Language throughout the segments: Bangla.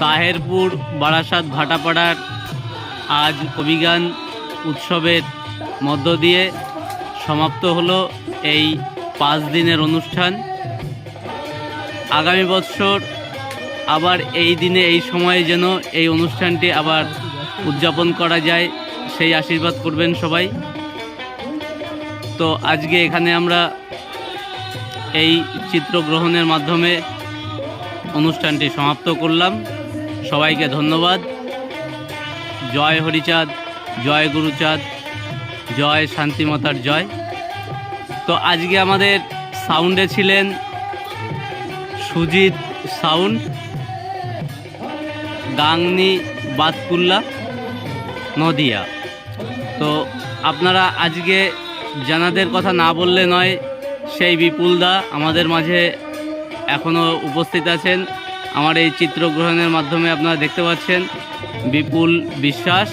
তাহেরপুর, বারাসাত, ভাটাপাড়ার আজ অভিজ্ঞান উৎসবের মধ্য দিয়ে সমাপ্ত হলো এই পাঁচ দিনের অনুষ্ঠান। আগামী বছর আবার এই দিনে এই সময়ে যেন এই অনুষ্ঠানটি আবার উদযাপন করা যায়, সেই আশীর্বাদ করবেন সবাই। তো আজকে এখানে আমরা এই চিত্রগ্রহণের মাধ্যমে অনুষ্ঠানটি সমাপ্ত করলাম। সবাইকে ধন্যবাদ। জয় হরিচাঁদ, জয় গুরুচাঁদ, জয় শান্তিমাতার জয়। তো আজকে আমাদের সাউন্ডে ছিলেন সুজিত সাউন্ড গাংনি বাতকুল্লা, নদিয়া। তো আপনারা আজকে জানাদের কথা না বললে নয়, সেই বিপুলদা আমাদের মাঝে এখনও উপস্থিত আছেন। আমার এই চিত্রগ্রহণের মাধ্যমে আপনারা দেখতে পাচ্ছেন বিপুল বিশ্বাস।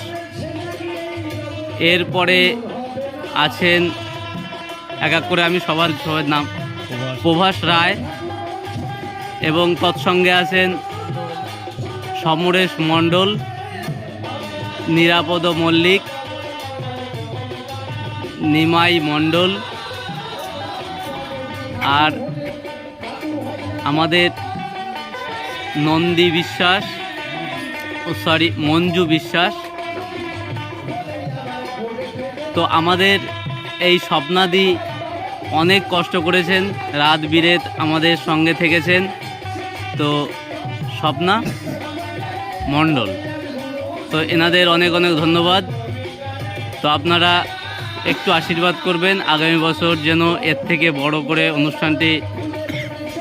এরপরে আছেন এক এক করে আমি সবার সবার নাম প্রভাস রায় এবং তৎসঙ্গে আছেন সমরেশ মণ্ডল নিরাপদ মল্লিক নিমাই মণ্ডল আর আমাদের নন্দী বিশ্বাস, ও সরি মঞ্জু বিশ্বাস। তো আমাদের এই স্বপ্নাদি অনেক কষ্ট করেছেন, রাত বিরেত আমাদের সঙ্গে থেকেছেন। তো স্বপ্না মণ্ডল, তো এনাদের অনেক অনেক ধন্যবাদ। তো আপনারা একটু আশীর্বাদ করবেন, আগামী বছর যেন এর থেকে বড় করে অনুষ্ঠানটি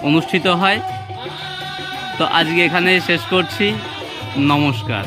অনুষ্ঠিত হয়। তো আজকে এখানে শেষ করছি। নমস্কার।